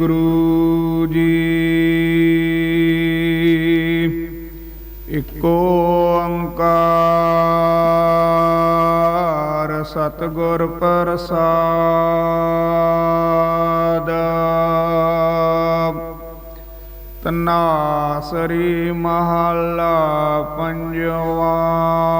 ਗੁਰੂ ਜੀ। ਇਕੋ ਓੰਕਾਰ ਸਤਿਗੁਰ ਪ੍ਰਸਾਦ। ਤਨਾਸਰੀ ਮਹੱਲਾ ਪੰਜਵਾ।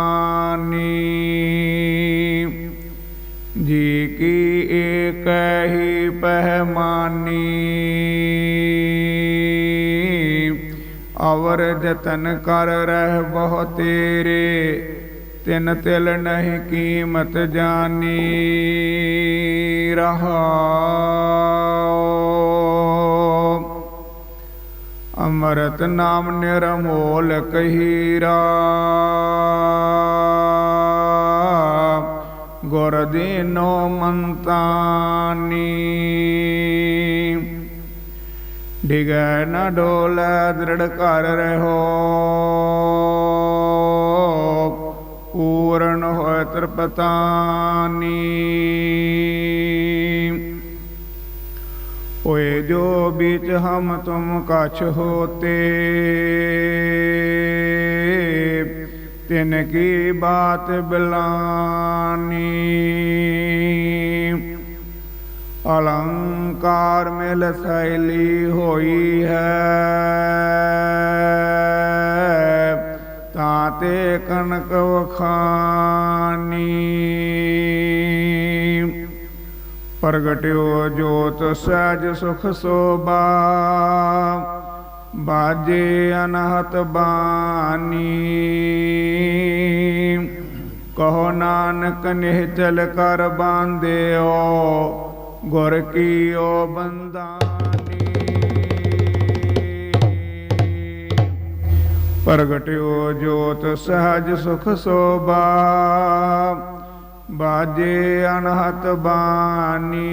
ਪਹਿਮਾਨੀ ਅਵਰ ਜਤਨ ਕਰ ਰਹਿ ਬਹੁ ਤੇਰੇ, ਤਿਨ ਤਿਲ ਨਹੀਂ ਕੀਮਤ ਜਾਨੀ। ਰਹਾਉ। ਅੰਮ੍ਰਿਤ ਨਾਮ ਨਿਰਮੋਲ ਕਹੀਰਾ ਗੁਰ ਦੀਨੋ ਮੰਤਾਨੀ। ਡਿਗੈ ਨਾ ਡੋਲੈ, ਦ੍ਰਿੜ ਕਰ ਰਹੋ। ਪੂਰਨ ਹੋਇ ਤ੍ਰਿਪਤਾਨੀ। ਓਏ ਜੋ ਬੀਚ ਹਮ ਤੁਮ ਕਛ ਹੋਤੇ, ਤਿਨ ਕੀ ਬਾਤ ਬਲਾਨੀ। الہنکار میں لسیلی ہوئی ہے تاتے کنک و خانی پرگٹیو جوت سج سکھ سوبا باجے انہت بانی کہو نانک نہ چل کر باندھے ਗੁਰ ਕੀਓ ਬੰਦਾਨੀ। ਪ੍ਰਗਟਿਓ ਜੋਤ ਸਹਿਜ ਸੁਖ ਸੋਭਾ। ਬਾਜੇ ਅਨਹਤ ਬਾਣੀ।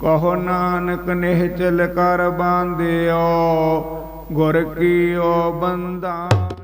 ਕਹੋ ਨਾਨਕ ਨਿਹਚਲ ਕਰ ਬਾਂਧਿਓ। ਗੁਰ ਕੀਓ ਬੰਦਾਨੀ।